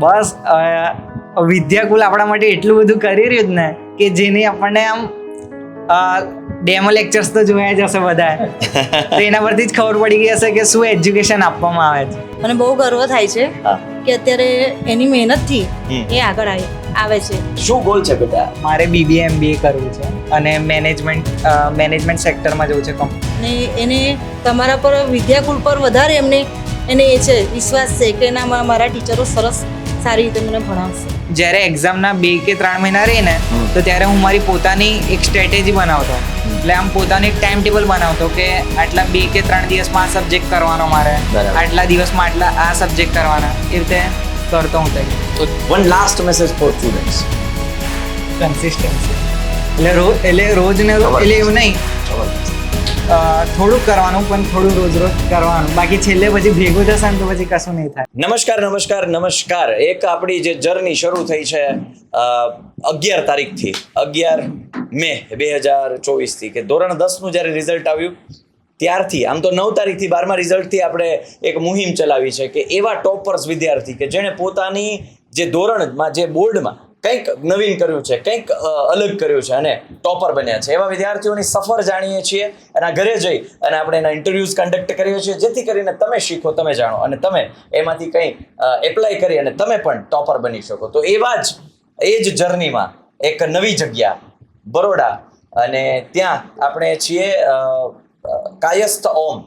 બસ વિદ્યાકુલ આપણા માટે એટલું બધું કરી રહ્યું જ ને કે જેની આપણને આમ ડેમો લેક્ચર્સ તો જોયા જ હશે બધા. તો એના પરથી જ ખબર પડી ગઈ હશે કે શું એજ્યુકેશન આપવામાં આવે છે. મને બહુ ગર્વ થાય છે કે અત્યારે એની મહેનતથી. એ આગળ આવી આવે છે. શું ગોલ છે બેટા? મારે બીબીએ એમબીએ કરવું છે અને મેનેજમેન્ટ મેનેજમેન્ટ સેક્ટરમાં જવું છે કંપની અને એને તમારા પર વિદ્યાકુલ પર વધારે એમને એને એ છે વિશ્વાસ છે કે ના મારા ટીચરો સરસ સારી રીતે મને ભણાવશે. જ્યારે એક્ઝામના બે કે ત્રણ મહિના રહે ને તો ત્યારે હું મારી પોતાની એક સ્ટ્રેટેજી બનાવતો. એટલે આમ પોતાની એક ટાઈમ ટેબલ બનાવતો કે આટલા બે કે ત્રણ દિવસમાં આ સબ્જેક્ટ કરવાનો મારે આટલા દિવસમાં આટલા આ સબ્જેક્ટ કરવાના એ રીતે કરતો હું તે one last message for students consistency એટલે રોજ એટલે રોજ ને એટલે એવું નહીં. થોડુંક કરવાનું, પણ થોડું રોજ રોજ કરવાનું. બાકી છેલ્લે પછી ભેગું થશે ને તો પછી કશું નહીં થાય. નમસ્કાર નમસ્કાર નમસ્કાર. એક આપણી જે જર્ની શરૂ થઈ છે અગિયાર તારીખથી. અગિયાર મે બે હજાર ચોવીસથી, કે ધોરણ દસનું જ્યારે રિઝલ્ટ આવ્યું, ત્યારથી, આમ તો નવ તારીખથી બારમા રિઝલ્ટથી આપણે એક મુહિમ ચલાવી છે કે એવા ટોપર્સ વિદ્યાર્થી કે જેણે પોતાની જે ધોરણમાં, જે બોર્ડમાં કંઈક નવીન કર્યું છે, કંઈક અલગ કર્યું છે અને ટોપર બન્યા છે. એવા વિદ્યાર્થીઓની સફર જાણીએ છીએ, એના ઘરે જઈ અને આપણે એના ઇન્ટરવ્યૂઝ કન્ડક્ટ કરીએ છીએ, જેથી કરીને તમે શીખો, તમે જાણો અને તમે એમાંથી કંઈ એપ્લાય કરી અને તમે પણ ટોપર બની શકો. તો એવા જ, એ જ જર્નીમાં એક નવી જગ્યા, બરોડા અને ત્યાં આપણે છીએ કાયસ્થ ઓમ.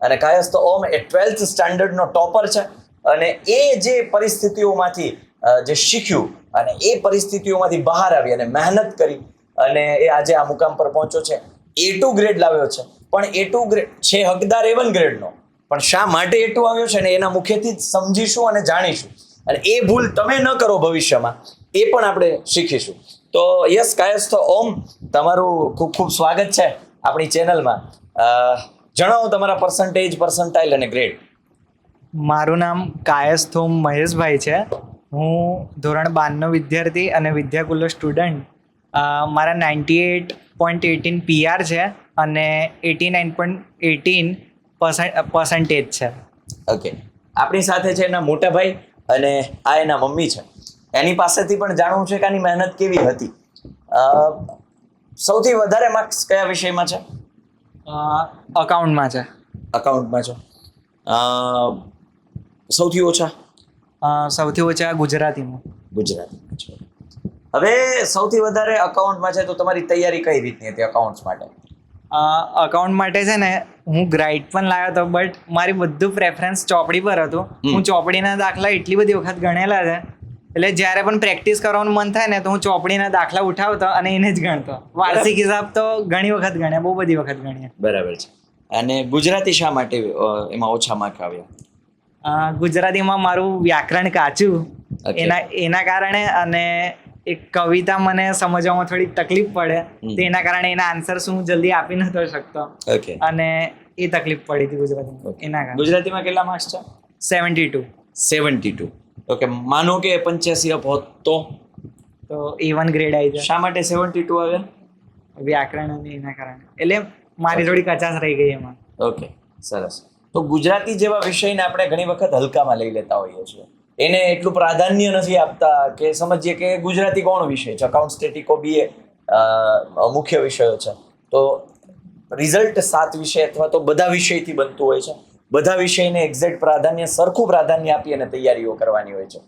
અને કાયસ્થ ઓમ એ ટ્વેલ્થ સ્ટાન્ડર્ડનો ટોપર છે અને એ જે પરિસ્થિતિઓમાંથી જે શીખ્યું અને એ પરિસ્થિતિઓમાંથી બહાર આવી અને મહેનત કરી અને એ આજે આ મુકામ પર પહોંચ્યો છે. એ ટુ ગ્રેડ લાવ્યો છે. પણ એ ટુ ગ્રેડ છે હકદાર એ ગ્રેડનો પણ શા માટે એ ટુ આવ્યો છે ને એના મુખ્યથી સમજીશું અને જાણીશું. અને એ ભૂલ તમે ન કરો ભવિષ્યમાં, એ પણ આપણે શીખીશું. તો યસ, કાયસ્થ, ઓમ, તમારું ખૂબ ખૂબ સ્વાગત છે આપણી ચેનલમાં. જણાવો તમારા પર્સન્ટેજ પર્સન્ટાઇલ અને ગ્રેડ મારું નામ કાયસ્થોમ મહેશભાઈ છે. હું ધોરણ બારનો વિદ્યાર્થી અને વિદ્યાકુલનો સ્ટુડન્ટ મારા ninety eight point eighteen P R અને eighty nine point eighteen percentage છે. ઓકે આપણી સાથે છે એના મોટા ભાઈ અને આ એના મમ્મી છે. એની પાસેથી પણ જાણવું છે કે આની મહેનત કેવી હતી? સૌથી વધારે માર્ક્સ કયા વિષયમાં છે? અકાઉન્ટમાં છે. અકાઉન્ટમાં છે. સૌથી ઓછા? સૌથી ઓછા ગુજરાતીમાં. ગુજરાતીમાં છે હવે સૌથી વધારે અકાઉન્ટમાં છે તો તમારી તૈયારી કઈ રીતની હતી અકાઉન્ટ્સ માટે? અકાઉન્ટ માટે છે ને હું ગ્રાઇડ પણ લાવ્યો હતો બટ મારી બધું પ્રેફરન્સ ચોપડી પર હતું. હું ચોપડીના દાખલા એટલી બધી વખત ગણેલા છે. એટલે જ્યારે પણ પ્રેક્ટિસ કરવાનું મન થાય ને તો હું ચોપડીના દાખલા ઉઠાવતો અને એને જ ગણતો. વાર્ષિક હિસાબ તો ઘણી વખત ગણ્યા બહુ બધી વખત ગણ્યા. બરાબર છે. અને ગુજરાતી શા માટે એમાં ઓછા માર્ક આવ્યા ગુજરાતીમાં મારું વ્યાકરણ કાચું. એના એના કારણે અને એક કવિતા મને સમજવામાં થોડી તકલીફ પડે. તો એના કારણે એના આન્સર શું જલ્દી આપી નતો શકતો. ઓકે. અને એ તકલીફ પડી હતી ગુજરાતીમાં એના કારણે. ગુજરાતીમાં કેટલા માર્ક્સ છે? Seventy two seventy two okay માનો કે પંચ્યાસી અપ હોત તો તો એ વન ગ્રેડ આવી જાય. શા માટે સેવન્ટી ટુ આવે? વ્યાકરણ અને એના કારણે. એટલે મારી થોડી કચાશ રહી ગઈ એમાં. ઓકે સરસ. તો ગુજરાતી જેવા વિષયને આપણે ઘણી વખત હલકામાં લઈ લેતા હોઈએ છીએ. એને એટલું પ્રાધાન્ય નથી આપતા કે સમજીએ કે ગુજરાતી કોણ વિષય છે? અકાઉન્ટ સ્ટેટિકો બી એ મુખ્ય વિષયો છે. તો રિઝલ્ટ સાત વિષય અથવા તો બધા વિષયથી બનતું હોય છે. બધા વિષયને એક્ઝેક્ટ પ્રાધાન્ય સરખું પ્રાધાન્ય આપી અને તૈયારીઓ કરવાની હોય છે.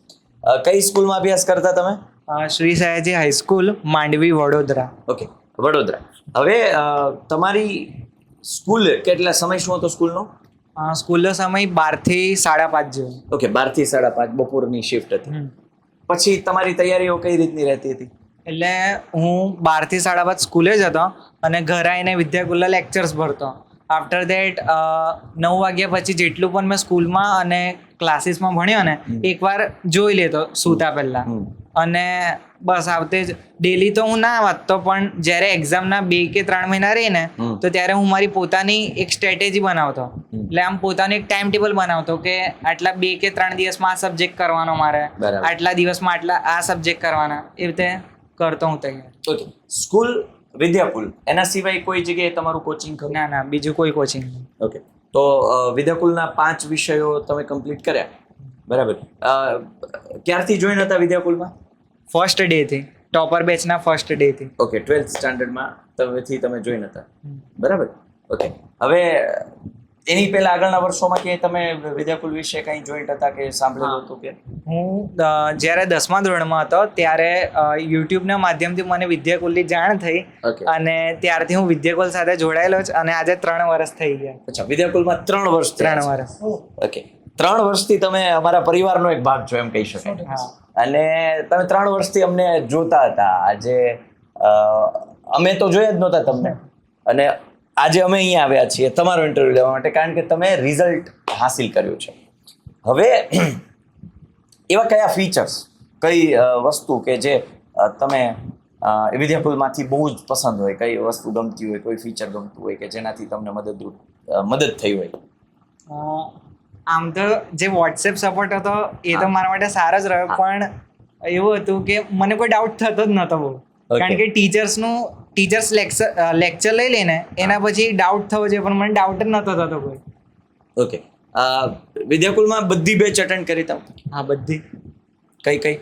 કઈ સ્કૂલમાં અભ્યાસ કરતા તમે? Shri Sayaji high school Mandvi Vadodara. Okay Vadodara. હવે તમારી સ્કૂલ કેટલા સમય શું હતો સ્કૂલનો? સ્કૂલનો સમય બારથી સાડા પાંચ જેવો. ઓકે બારથી સાડા પાંચ બપોરની શિફ્ટ હતી. પછી તમારી તૈયારીઓ કઈ રીતની રહેતી હતી? એટલે હું બારથી સાડા પાંચ સ્કૂલે જ હતો અને ઘરે આવીને વિદ્યાકુલ લેક્ચર્સ ભરતો. આફ્ટર દેટ નવ વાગ્યા પછી જેટલું પણ મેં સ્કૂલમાં અને ક્લાસીસમાં ભણ્યો ને એકવાર જોઈ લેતો સૂતા પહેલાં. અને બસ આવતે જ ડેલી તો હું ના વાંચતો પણ જ્યારે એક્ઝામના બે કે ત્રણ મહિના રહે ને તો ત્યારે હું મારી પોતાની એક સ્ટ્રેટેજી બનાવતો. એટલે આમ પોતાનું એક ટાઈમ ટેબલ બનાવતો કે આટલા બે કે ત્રણ દિવસમાં આ સબ્જેક્ટ કરવાનો મારે આટલા દિવસમાં આટલા આ સબ્જેક્ટ કરવાના એ રીતે કરતો હું તૈયાર. ઓકે સ્કૂલ વિદ્યાકુલ એના સિવાય કોઈ જગ્યાએ તમારું કોચિંગ ખરું? ના ના બીજું કોઈ કોચિંગ ઓકે તો વિદ્યાકુલના પાંચ વિષયો તમે કમ્પ્લીટ કર્યા. બરાબર. ક્યારથી જોઈન હતા વિદ્યાકુલમાં? ફર્સ્ટ ડેથી ટોપર બેચના ફર્સ્ટ ડેથી ઓકે ટ્વેલ્થ સ્ટાન્ડર્ડમાં તમેથી તમે જોઈન હતા બરાબર? ઓકે હવે એની પહેલા આગળના વર્ષોમાં કે તમે વિદ્યાકુલ વિશે કંઈ જોઈન્ટ હતા કે સાંભળ્યું હતું કે? હું જ્યારે દસમા ધોરણમાં હતો ત્યારે યુટ્યુબના માધ્યમથી મને વિદ્યાકુલની જાણ થઈ અને ત્યારથી હું વિદ્યાકુલ સાથે જોડાયેલો જ અને આજે ત્રણ વર્ષ થઈ ગયા. અચ્છા વિદ્યાકુલમાં ત્રણ વર્ષ ત્રણ વર્ષ. ઓકે ત્રણ વર્ષથી તમે અમારા પરિવારનો એક ભાગ છો એમ કહી શકાય. અને તમે ત્રણ વર્ષથી અમને જોતા હતા. આજે અમે તો જોયા જ નહોતા તમને. અને આજે અમે અહીંયા આવ્યા છીએ તમારો ઇન્ટરવ્યૂ લેવા માટે, કારણ કે તમે રિઝલ્ટ હાસિલ કર્યું છે. હવે, એવા કયા ફીચર્સ કઈ વસ્તુ કે જે તમે વિદ્યાપુલમાંથી બહુ જ પસંદ હોય, કઈ વસ્તુ ગમતી હોય, કોઈ ફીચર ગમતું હોય કે જેનાથી તમને મદદરૂપ મદદ થઈ હોય? આમ તો જે વોટ્સએપ સપોર્ટ હતો એ તો મારા માટે સારો જ રહ્યો. પણ એવું હતું કે મને કોઈ ડાઉટ થતો જ નહોતો બહુ કારણ કે ટીચર્સનું ટીચર્સ લેક્ચર લેક્ચર લઈ લઈને એના પછી ડાઉટ થવો જોઈએ પણ મને ડાઉટ જ નહોતો થતો કોઈ. ઓકે વિદ્યાકુલમાં બધી બેચ અટેન્ડ કરી તમે? હા બધી. કઈ કઈ?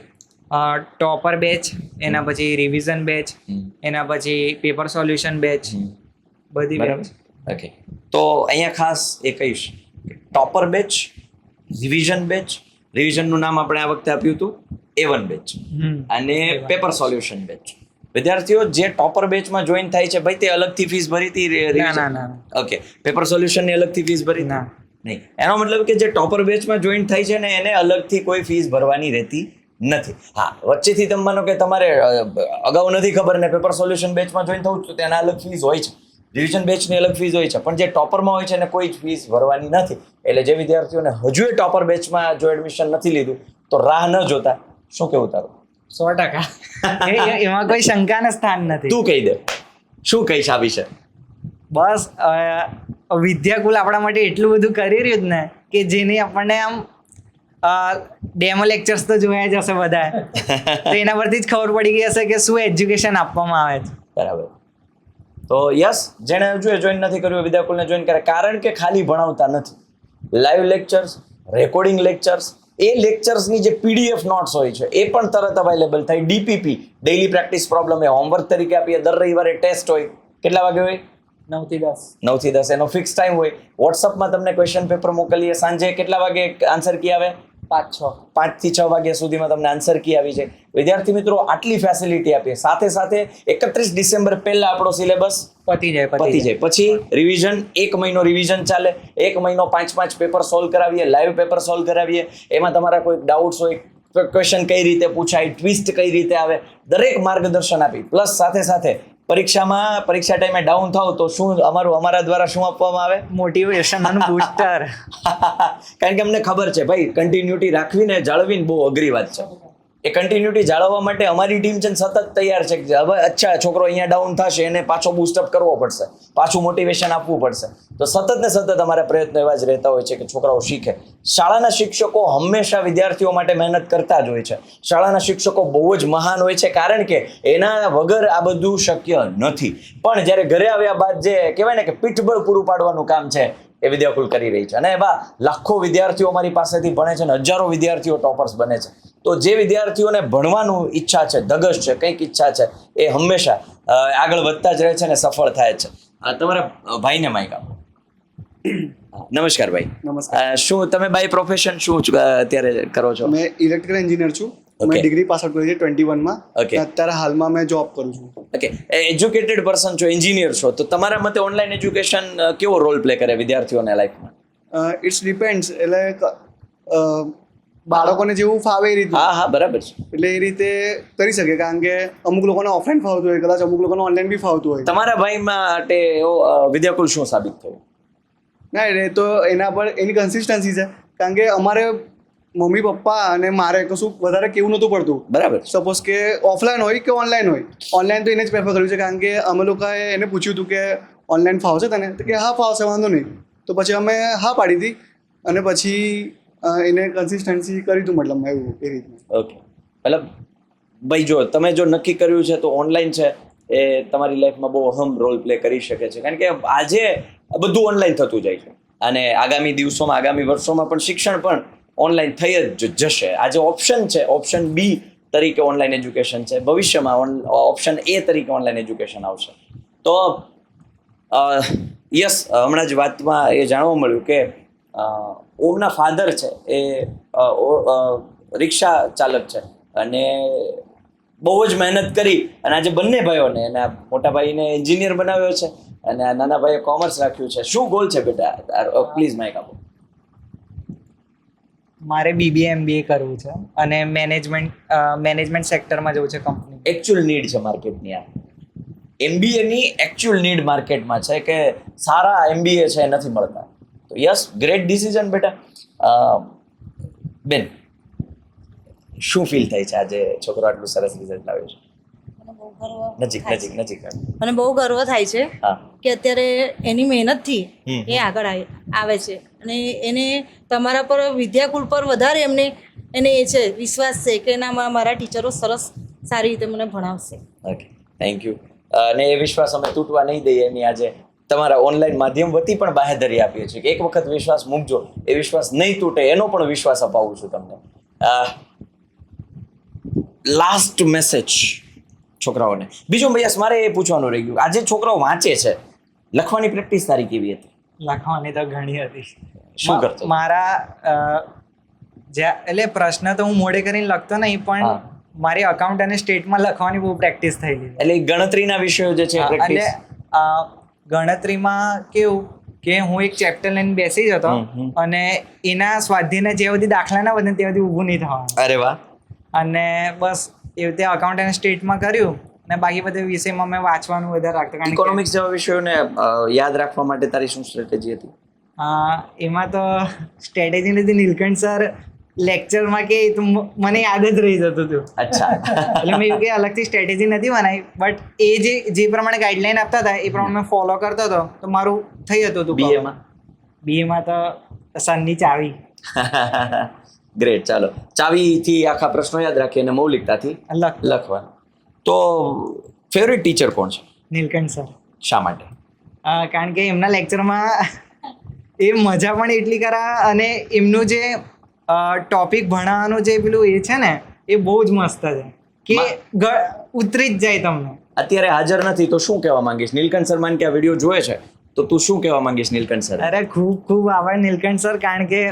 ટોપર બેચ એના પછી રિવિઝન બેચ એના પછી પેપર સોલ્યુશન બેચ બધી બેચ ઓકે તો અહીંયા ખાસ એ કહીશ. Topper batch revision batch. રિવિઝનનું નામ આપણે આ વખતે આપ્યું હતું એ વન બેચ. અને પેપર સોલ્યુશન બેચ. વિદ્યાર્થીઓ જે ટોપર બેચમાં જોઈન થાય છે ભાઈ તે અલગથી ફીસ ભરી હતી ઓકે પેપર સોલ્યુશનની અલગથી ફીસ ભરી ના. નહીં. એનો મતલબ કે જે ટોપર બેચમાં જોઈન થાય છે ને એને અલગથી કોઈ ફીસ ભરવાની રહેતી નથી. હા વચ્ચેથી તમે માનો કે તમારે અગાઉ નથી ખબર ને પેપર સોલ્યુશન બેચમાં જોઈન થવું તો તેના અલગ ફીસ હોય છે રિવિઝન બેચની અલગ ફીસ હોય છે. પણ જે ટોપરમાં હોય છે એને કોઈ જ ફીસ ભરવાની નથી. એટલે જે વિદ્યાર્થીઓને હજુ એ ટોપર બેચમાં જો એડમિશન નથી લીધું તો રાહ ન જોતા. શું કેવું તારું? સો ટકા. એમાં કોઈ શંકાને સ્થાન નથી. તું કહી દે. શું કહીશ આ વિશે? બસ વિદ્યાકુલ આપણા માટે એટલું બધું કરી રહ્યું જ ને કે જેની આપણને આમ ડેમો લેક્ચર્સ તો જોયા જ હશે બધા તો એના પરથી જ ખબર પડી ગઈ હશે કે શું એજ્યુકેશન આપવામાં આવે છે. બરાબર. તો યસ જેણે હજુ જોઈન નથી કર્યું વિદ્યાકુલને જોઈન કરે કારણ કે ખાલી ભણાવતા નથી. લાઈવ લેક્ચર્સ રેકોર્ડિંગ લેક્ચર્સ એ લેક્ચર્સની જે પીડીએફ નોટ્સ હોય છે એ પણ તરત અવેલેબલ થાય. ડીપીપી ડેઈલી પ્રેક્ટિસ પ્રોબ્લેમ એ હોમવર્ક તરીકે આપીએ. દર રવિવારે ટેસ્ટ હોય. કેટલા વાગે હોય? નવથી દસ. નવથી દસ. એનો ફિક્સ ટાઈમ હોય. વોટ્સઅપમાં તમને ક્વેશ્ચન પેપર મોકલીએ. સાંજે કેટલા વાગે આન્સર કી આવે? પાંચ છ. છ વાગ્યા સુધીમાં તમને આન્સર કી આવી જાય. વિદ્યાર્થી મિત્રો આટલી ફેસિલિટી આપીએ. સાથે સાથે એકત્રીસ ડિસેમ્બર પહેલા આપણો સિલેબસ પતી જાય પતી જાય. પછી રિવિઝન એક મહિનો રિવિઝન ચાલે. એક મહિનો પાંચ પાંચ પેપર સોલ્વ કરાવીએ લાઈવ પેપર સોલ્વ કરાવીએ. એમાં તમારા કોઈ ડાઉટ્સ હોય ક્વેશ્ચન કઈ રીતે પૂછાય ટ્વિસ્ટ કઈ રીતે આવે દરેક માર્ગદર્શન આપી. પ્લસ સાથે સાથે પરીક્ષામાં પરીક્ષા ટાઈમે ડાઉન થાવ તો શું અમારું અમારા દ્વારા શું આપવામાં આવે? મોટિવેશન બૂસ્ટર કારણ કે અમને ખબર છે ભાઈ કન્ટિન્યુટી રાખવીને જાળવીને બહુ અઘરી વાત છે. એ કન્ટિન્યુટી જાળવવા માટે અમારી ટીમ છે સતત તૈયાર છે કે હવે અચ્છા છોકરો અહીંયા ડાઉન થશે, એને પાછો બૂસ્ટઅપ કરવો પડશે. પાછું મોટિવેશન આપવું પડશે. તો સતત ને સતત અમારા પ્રયત્નો એવા જ રહેતા હોય છે કે છોકરાઓ શીખે. શાળાના શિક્ષકો હંમેશા વિદ્યાર્થીઓ માટે મહેનત કરતા જ હોય છે. શાળાના શિક્ષકો બહુ જ મહાન હોય છે કારણ કે એના વગર આ બધું શક્ય નથી. પણ જ્યારે ઘરે આવ્યા બાદ જે કહેવાય ને કે પીઠબળ પૂરું પાડવાનું કામ છે, એ વિદ્યાકુલ કરી રહી છે. અને એવા લાખો વિદ્યાર્થીઓ અમારી પાસેથી ભણે છે અને હજારો વિદ્યાર્થીઓ ટોપર્સ બને છે. તો જે વિદ્યાર્થીઓને ભણવાનું ઈચ્છા છે ધગશ છે કંઈક ઈચ્છા છે એ હંમેશા આગળ વધતા જ રહે છે અને સફળ થાય છે. તમારા ભાઈને માઇક આપો. નમસ્કાર ભાઈ. નમસ્કાર. શું તમે બાય પ્રોફેશન શું અત્યારે કરો છો? મેં ઇલેક્ટ્રિકલ એન્જિનિયર છું. મેં ડિગ્રી પાસ આઉટ કરી છે ટ્વેન્ટી વનમાં ઓકે અત્યારે હાલમાં મેં જોબ કરું છું. ઓકે એજ્યુકેટેડ પર્સન છો એન્જિનિયર છો તો તમારા મતે ઓનલાઈન એજ્યુકેશન કેવો રોલ પ્લે કરે વિદ્યાર્થીઓને લાઈફમાં ઇટ્સ ડિપેન્ડ્સ એટલે બાળકોને જેવું ફાવે એ રીતે હા હા બરાબર છે. એટલે એ રીતે કરી શકે કારણ કે અમુક લોકોને ઓફલાઈન ફાવતું હોય કદાચ અમુક લોકોને ઓનલાઈન બી ફાવતું હોય. તમારા ભાઈ માટે એવો વિદ્યાકુલ શું સાબિત થયું? ના એટલે તો એના પર એની કન્સિસ્ટન્સી છે. કારણ કે અમારે મમ્મી પપ્પા અને મારે કશું વધારે કેવું નહોતું પડતું. બરાબર. સપોઝ કે ઓફલાઈન હોય કે ઓનલાઈન હોય. ઓનલાઈન તો એને જ પ્રેફર કર્યું છે કારણ કે અમે લોકોએ એને પૂછ્યું હતું કે ઓનલાઈન ફાવશે તને? તો કે હા ફાવશે વાંધો નહીં. તો પછી અમે હા પાડી હતી. અને પછી એને કન્સિસ્ટન્સી કરી દઉં મતલબ એવું એ રીતનું. ઓકે મતલબ, ભાઈ જો તમે જો નક્કી કર્યું છે તો ઓનલાઈન છે, એ તમારી લાઈફમાં બહુ અહમ રોલ પ્લે કરી શકે છે. કારણ કે આજે બધું ઓનલાઈન થતું જાય છે. અને આગામી દિવસોમાં, આગામી વર્ષોમાં પણ શિક્ષણ પણ ઓનલાઈન થઈ જ જશે. આજે ઓપ્શન છે ઓપ્શન બી તરીકે ઓનલાઈન એજ્યુકેશન છે. ભવિષ્યમાં ઓપ્શન એ તરીકે ઓનલાઈન એજ્યુકેશન આવશે. તો યસ હમણાં જ વાતમાં એ જાણવા મળ્યું કે ઓમના ફાધર છે એ રિક્ષા ચાલક છે. અને બહુ જ મહેનત કરી અને આજે બંને ભાઈઓને અને મોટા ભાઈને એન્જિનિયર બનાવ્યો છે અને આ નાના ભાઈએ કોમર્સ રાખ્યું છે. શું ગોલ છે બેટા? પ્લીઝ માઇક આપો. મારે બીબીએ એમબીએ કરવું છે અને મેનેજમેન્ટ મેનેજમેન્ટ સેક્ટરમાં જવું છે કંપની એકચ્યુઅલ નીડ છે માર્કેટની આ. એમબીએની એકચ્યુઅલ નીડ માર્કેટમાં છે કે સારા એમબીએ છે નથી મળતા. તો યસ ગ્રેટ ડિસિઝન બેટા. બેન શું ફીલ થાય છે આજે છોકરો આટલું સરસ રિઝલ્ટ લાવ્યો છે? નજીક નજીક નજીક. મને બહુ ગર્વ થાય છે કે અત્યારે એની મહેનતથી. એ આગળ આવી- આવે છે. અને એને તમારા પર વિદ્યાકુલ પર વધારે એમને એને એ છે વિશ્વાસ છે કે ના મારા ટીચરો સરસ સારી રીતે મને ભણાવશે. ઓકે થેન્ક યુ અને એ વિશ્વાસ અમે તૂટવા નહીં દઈએ એની આજે તમારા ઓનલાઈન માધ્યમ વતી પણ બાહેધરી આપીએ છીએ કે એક વખત વિશ્વાસ મૂકજો એ વિશ્વાસ નહીં તૂટે એનો પણ વિશ્વાસ અપાવું છું તમને. લાસ્ટ મેસેજ છોકરાઓને. બીજું ભૈયા મારે એ પૂછવાનું રહી ગયું આજે છોકરાઓ વાંચે છે? લખવાની પ્રેક્ટિસ તારી કેવી હતી? લખવાની તો ઘણી હતી. શું કરતો? મારા એટલે પ્રશ્ન તો હું મોડે કરીને લખતો નહીં પણ મારી અકાઉન્ટ અને સ્ટેટમાં લખવાની બહુ પ્રેક્ટિસ થયેલી એટલે ગણતરીના વિષયો જે છે એટલે ગણતરીમાં કેવું કે હું એક ચેપ્ટર લઈને બેસી હમ, હમ. અને એના સ્વાધ્યાયના જે બધી દાખલા ના વધે તે બધી ઊભું નહીં થવાનું. અરે વાહ. અને બસ એવી રીતે અકાઉન્ટ અને સ્ટેટમાં કર્યું અને બાકી બધા વિષયમાં મેં વાંચવાનું વધારે રાખતો. કારણ ઇકોનોમિક્સ જેવા વિષયોને યાદ રાખવા માટે તારી શું સ્ટ્રેટેજી હતી? એમાં તો સ્ટ્રેટેજી નથી નીલકંઠ સર લેક્ચરમાં કે મને યાદ જ રહી જતું હતું. અચ્છા. એટલે મેં એવું કે અલગથી સ્ટ્રેટેજી નથી બનાવી બટ એ જે જે પ્રમાણે ગાઈડલાઈન આપતા હતા એ પ્રમાણે મેં ફોલો કરતો હતો તો મારું થઈ જતું હતું બીએમાં બીએમાં તો સનની ચાવી. ગ્રેટ ચાલો. ચાવીથી આખા પ્રશ્નો યાદ રાખીએ અને મૌલિકતાથી લખવા લખવાનું. તો ફેવરિટ ટીચર કોણ છે? નીલકંઠ સર. શા માટે? કારણ કે એમના લેક્ચરમાં એ મજા પણ એટલી કરા અને એમનું જે ટોપિક ભણાવવાનું જે પેલું એ છે ને એ બહુ જ મસ્ત છે. કે ઉતરી જ જાય તમને. અત્યારે હાજર નથી તો શું કહેવા માંગીશ? નીલકંઠ શર્માને કે આ વીડિયો જોવે છે? તો તું શું કહેવા માંગીશ નીલકંઠ સર અરે ખૂબ ખૂબ આભાર નીલકંઠ સર કારણ કે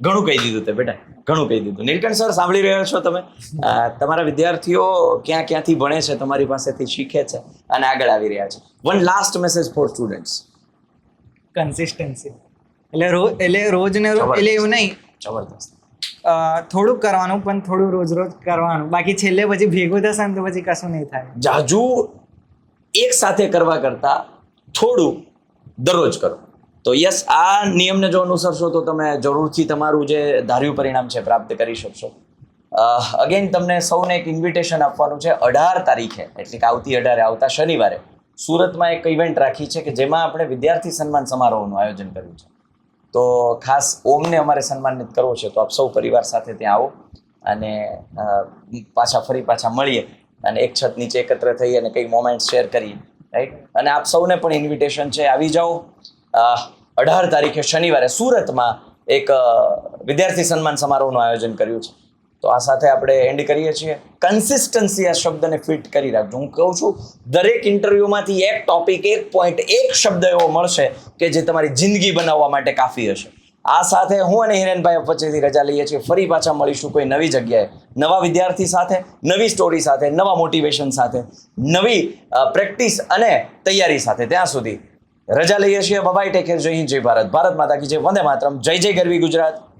ઘણું કહી દીધું તે બેટા ઘણું કહી દીધું. નીલકંઠ સર સાંભળી રહ્યો છો તમે? તમારા વિદ્યાર્થીઓ ક્યાં ક્યાંથી ભણે છે તમારી પાસેથી શીખે છે અને આગળ આવી રહ્યા છે. One last message for students consistency એટલે રોજ એટલે રોજ ને રોજ એટલે એવું નહીં. જબરદસ્ત. થોડુંક કરવાનું પણ થોડું રોજ રોજ કરવાનું. બાકી છેલ્લે પછી ભેગું થશે ને તો પછી કશું નહીં થાય. જાજુ એક સાથે કરવા કરતા થોડું દરરોજ કરો. તો યસ આ નિયમને જો અનુસરશો તો તમે જરૂરથી તમારું જે ધાર્યું પરિણામ છે પ્રાપ્ત કરી શકશો. અગેન તમને સૌને એક ઇન્વિટેશન આપવાનું છે. અઢાર તારીખે એટલે કે આવતી અઢારે આવતા શનિવારે. સુરતમાં એક ઇવેન્ટ રાખી છે કે જેમાં આપણે વિદ્યાર્થી સન્માન સમારોહનું આયોજન કર્યું છે. તો ખાસ ઓમને અમારે સન્માનિત કરવો છે તો આપ સૌ પરિવાર સાથે ત્યાં આવો અને પાછા ફરી પાછા મળીએ અને એક છત નીચે એકત્ર થઈ અને કંઈક મોમેન્ટ શેર કરીએ રાઈટ અને આપ સૌને પણ ઇન્વિટેશન છે, આવી જાઓ. અઢાર તારીખે શનિવારે સુરતમાં એક વિદ્યાર્થી સન્માન સમારોહનું આયોજન કર્યું છે. તો આ સાથે આપણે એન્ડ કરીએ છીએ. કન્સિસ્ટન્સી આ શબ્દને ફિટ કરી રાખજો. હું કહું છું, દરેક ઇન્ટરવ્યુમાંથી એક ટોપિક એક પોઈન્ટ એક શબ્દ એવો મળશે કે જે તમારી જિંદગી બનાવવા માટે કાફી હશે. આ સાથે હું અને હિરેનભાઈ વચ્ચેથી રજા લઈએ છીએ. ફરી પાછા મળીશું કોઈ નવી જગ્યાએ. નવા વિદ્યાર્થી સાથે, નવી સ્ટોરી સાથે, નવા મોટિવેશન સાથે, નવી પ્રેક્ટિસ અને તૈયારી સાથે. ત્યાં સુધી રજા લઈએ છીએ. બબાઈ ટેક કેર જય હિન્દ, જય ભારત. ભારત માતા કી જય. વંદે માતરમ. જય જય ગરવી ગુજરાત.